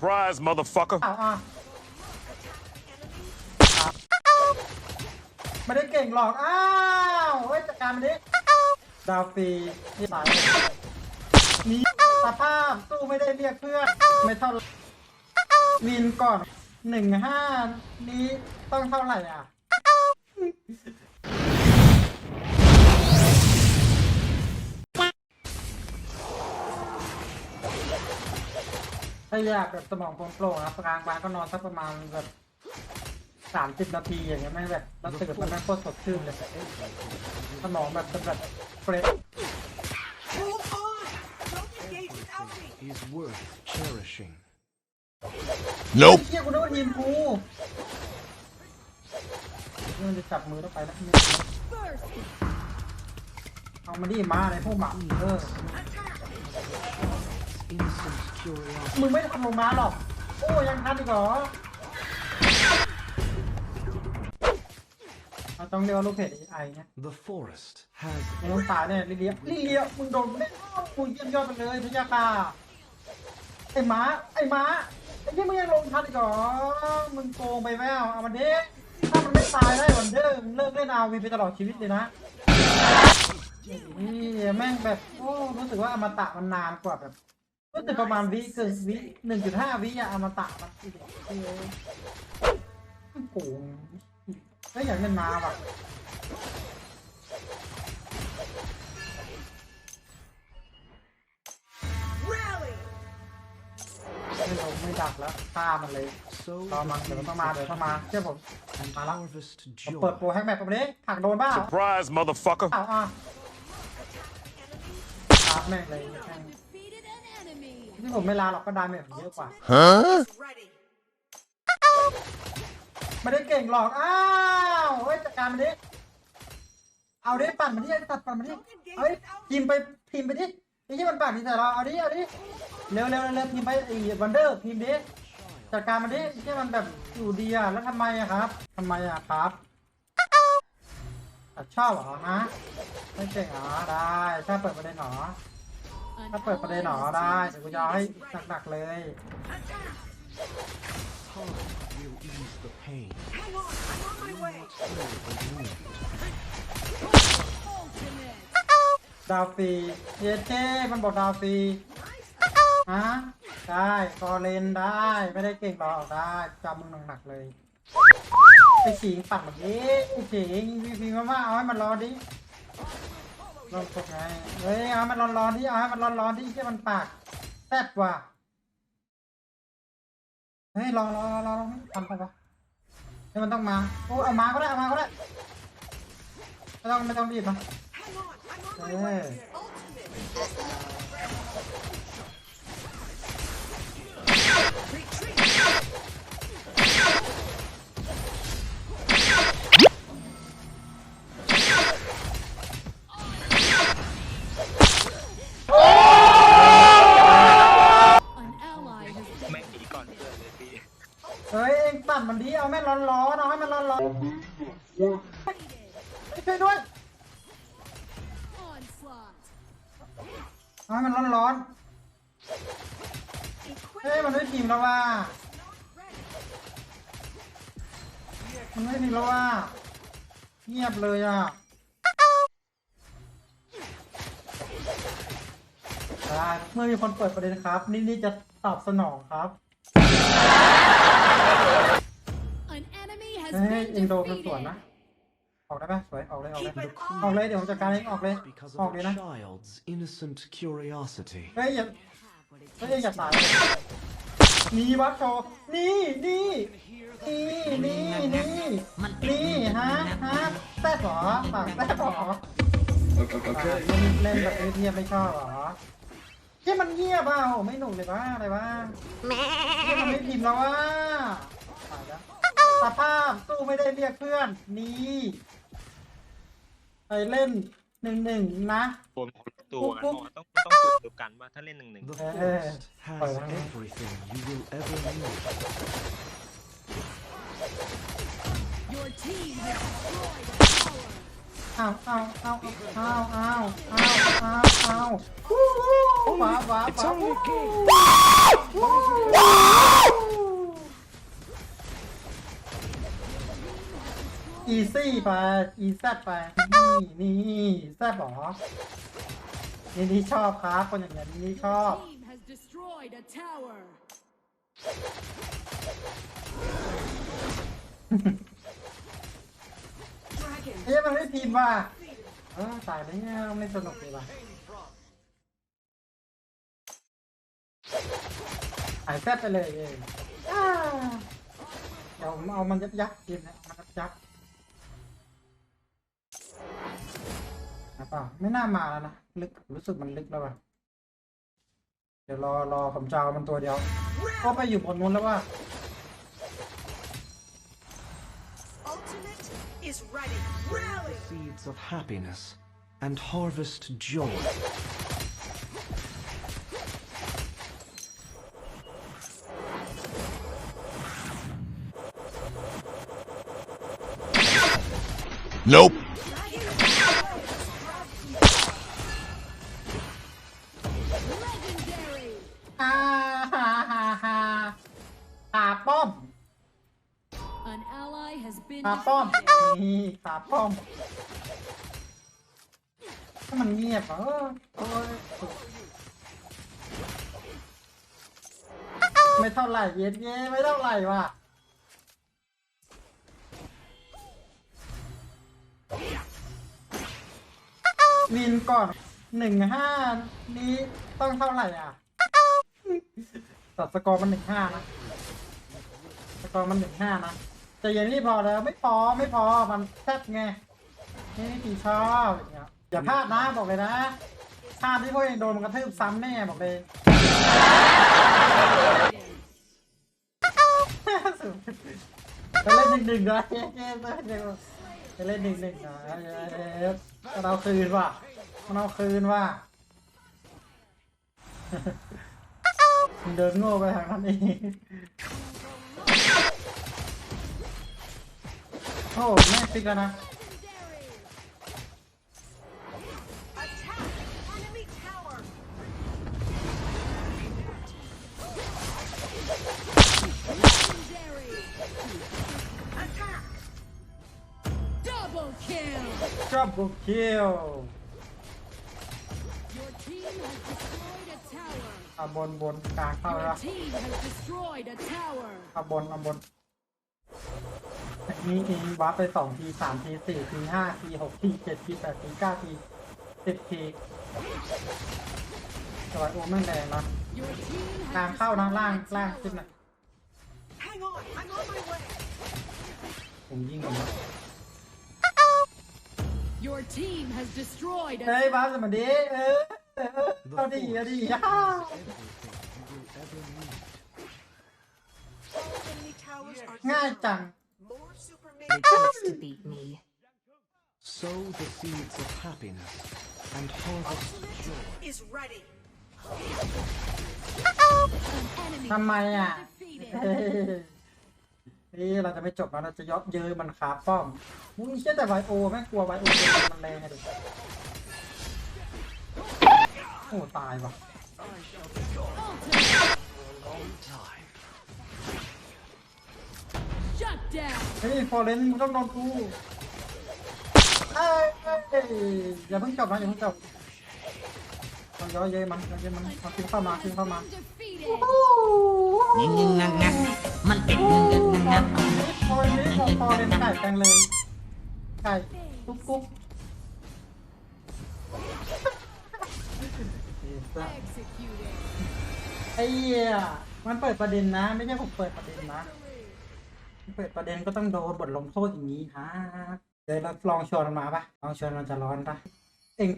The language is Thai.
Surprise, motherfucker. อ้าไม่ได้เก่งหรอก อ้าวเฮ้ยจัดการมันดิดาวฟรีที่สายนี่สภาพสู้ไม่ได้เรียกเพื่อนไม่เท่าวินก่อนหนึ่งห้านี้ต้องเท่าไหร่อะ ถ้าอยากแบบสมองโปร่งๆนะกลางวันก็นอนสักประมาณแบบสามสิบนาทีอย่างเงี้ยไม่แบบแล้วตื่นมาแม่งโคตรสดชื่นเลยแบบสมองแบบจะแบบเฟรช is worth cherishing. เฮ้ยเชี่ยกูนึกว่าทีมกูนี่มันจะจับมือต้องไปแล้วเอามาดิมาในพวกหมาเออ Innocent curiosity. มึงไม่ทำลงมาหรอก โอ้ยังทันอีกเหรอเราต้องเรียกว่าลูกเพจไอเนี่ย The forest has มึงต้องตายแน่ลิเลียลิเลียมึงโดนไม่ได้กูเยี่ยมยอดไปเลยพะยาค่ะไอ้ม้า ไอ้ม้า ไอ้ที่มึงยังลงทันอีกเหรอ มึงโกงไปแววเอามันเด้ถ้ามันไม่ตายได้วันเด้อมึงเลิกเล่นอาวีไปตลอดชีวิตเลยนะนี่แม่งแบบโอ้รู้สึกว่าอมตะมันนานกว่าแบบ รู้สึกประมาณวิเกินวิหนึ่งจุดห้าวิอะอมตะมันคือแบบเออมันโกงเฮ้ยอยากเล่นมาว่ะไม่ลงไม่ดักแล้วฆ่ามันเลย so รอมันเดี๋ยวมันต้องมาเดี๋ยวต้องมาเชื่อผม and มาแล้ว harvest ผมเปิด joy. โปรแฮกแมปไปเลยผักโดนบ้า Surprise, motherfucker. อ้าวอ้าวลาแม่งเลยแม่ง Defeated an enemy. ที่ผมไม่ลาหรอกก็ดาเมจผมเยอะกว่าไม่ได้เก่งหรอก อ้าวเฮ้ยจัดการมันดิ เอาดิปั่นมันดิตัดปั่นมันดิเฮ้ยพิมพ์ไปพิมพ์ไปดิไอ้ที่มันปั่นที่แต่เราเอาดิเอาดิเร็วเร็วเร็วพิมพ์ไปไอ้วันเดอร์พิมพ์ดิจัดการมันดิไอ้ที่มันแบบอยู่ดีอะแล้วทำไมอะครับทำไมอะครับชอบเหรอฮะไม่เก่งเหรอได้ถ้าเปิดประเด็นเหรอ ถ้าเปิดประเด็นเหรอ ally ได้ has เดี๋ยวกูจะเอาให้หนักๆเลย Time will ease the pain. Hang on, I'm on my way. ultimate. ดาวฟรีเยเจ้มันบอกดาวฟรีฮะได้กอเลนได้ไม่ได้เก่งหรอกได้จำมึงหนักๆเลยไอ้สิงปัดแบบนี้ไอ้สิงพีพีมาว่าเอาให้มันร้อนดิ ลอนตกไงเฮ้ยเอามันร้อนร้อนที่เอามันร้อนร้อนที่ที่มันปากแซ่บว่ะเฮ้ยรอรอรอรอรอทำไปปะเฮ้ยมันต้องมาโอ้เอามาก็ได้เอามาก็ได้ไม่ต้องไม่ต้องรีบนะเฮ้ย ช่วยด้วยไอาให้มันร้อนร้อนเฮ้ยมันไม่ทีมแล้วว่า มันไม่ทีมแล้วว่า เงียบเลยอะได้เมื่อมีคนเปิดประเด็นครับ นี่นี่จะตอบสนองครับ has เฮ้ย been เองโดนมันสวนนะ defeated. ออกได้ปะสวยออกเลยออกเลย The ออกเลย queen เดี๋ยวผมจัดการเองออกเลย because ออก of เลย a นะ child's innocent curiosity. เฮ้ยอย่าเฮ้ยอย่าตายนี่วัดโชว์นี่นี่นี่นี่นี่นี่ฮะฮะแซ่บเหรอปากแซ่บเหรอเล่นเล่นแบบเงียบๆไม่ชอบเหรอที่มันเงียบเปล่าไม่หนุกเลยว่าอะไรวะที่มันไม่พิมพ์แล้วว่าตายแล้ว สภาพสู้ไม่ได้เรียกเพื่อน นี่ไปเล่นหนึ่งหนึ่งนะ ตัวตัวกันบอกว่าต้องต้องตัวเดียวกันว่าถ้าเล่นหนึ่งหนึ่ง The Eh, forest has oh, yeah. everything you will ever need. Your team has destroyed a tower. อ้าวอ้าวอ้าวอ้าวอ้าวอ้าวอ้าวอ้าวว้าวว้าวว้าว ซี่ไป อีแซดไป นี่นี่แซดหรอนี่นี่ชอบครับ คนอย่างนี้นี่ชอบ Team has destroyed a tower. เอ๊ะมันไม่พิมพ์ว่ะเออตายไปเนี่ยไม่สนุกเลยว่ะหายแซดไปเลยเองอ้าเดี๋ยวผมเอามันยักยักษ์กินนะมันยักยัก นะเปล่าไม่น่ามาแล้วนะลึกรู้สึกมันลึกแล้วว่ะเดี๋ยวรอรอผมจะเอามันตัวเดียว ก็ไปอยู่บนนู้นแล้วว่า Ultimate An ally has been ขาป้อม defeated. นี่ขาป้อม ถ้ามันเงียบอะเออโอ้ยไม่เท่าไหร่เย็นเย้ไม่เท่าไหร่ว่ะ วินก่อนหนึ่งห้านี้ต้องเท่าไหร่อะแต่สกอร์มันหนึ่งห้านะ สกอร์มันหนึ่งห้านะ แต่อย่างนี้พอแล้วไม่พอไม่พอมันแซ่บไงนี่พี่ชอบอย่างเงี้ยอย่าพลาดนะบอกเลยนะพลาดที่พวกเองโดนมันกระทืบซ้ำแน่บอกเลยไปเล่นหนึ่งหนึ่งนะเย้เย้ไปเล่นหนึ่งหนึ่งนะเย้มันเอาคืนว่ะมันเอาคืนว่ะเดินโง่ไปทางนั้นเอง โอ้แม่ฟิกแล้วนะ Attack! Enemy tower! Legendary. Attack! Double kill. ชอบบุกคิว Your team has destroyed a tower. เอาบนบนกลางเข้า Your แล้ว team has destroyed a tower. เอาบนเอาบน นี่ทีวัดไปสองทีสามทีสี่ทีห้าทีหกทีเจ็ดทีแปดทีเก้าทีสิบทีสวยโอ้แม่งแรงนะ Your team กลาง has เข้านะ destroyed ล่าง a ล่างขึ้น tower. นะ Hang on! I'm on my way! ผมยิงก่อนนะ Your team has destroyed เฮ้ย a บ้าสมันดีเออเออเอาดีเอาดีย่า Everything you will ever need. All enemy towers are ง่าย down. จัง More super It minions. takes to beat me. Sow the seeds of happiness and harvest joy. Is ready. an enemy ทำไมอะ defeated. เฮ้ยนี่เราจะไม่จบแล้วเราจะยอบเย้ยมันขาป้อมมึงเชื่อแต่ไวโอแม่งกลัวไวโอมันแรงไงดิโอ้ตายว่ะ Time. เฮ้ยฟอร์เรนมึงต้องโดนกูเอ้ยเอ้ยอย่าเพิ่งจบนะอย่าเพิ่งจบมันย้อยเย้มันย้อยเย้มันมาขึ้นเข้ามาขึ้นเข้ามานิ่งึงงึงงักงักมันเป็นเงึงงึงงักงักฟอร์เรนของฟอร์เรนไก่แปลงเลยไก่กุ๊กกุ๊กไอ้เหี้ยมันเปิดประเด็นนะ ไม่ใช่ผมเปิดประเด็นนะ เปิดประเด็นก็ต้องโดนบทลงโทษอย่างนี้ฮะเดี๋ยวเราลองชวนมันมาปะลองชวนมันจะร้อนปะเอง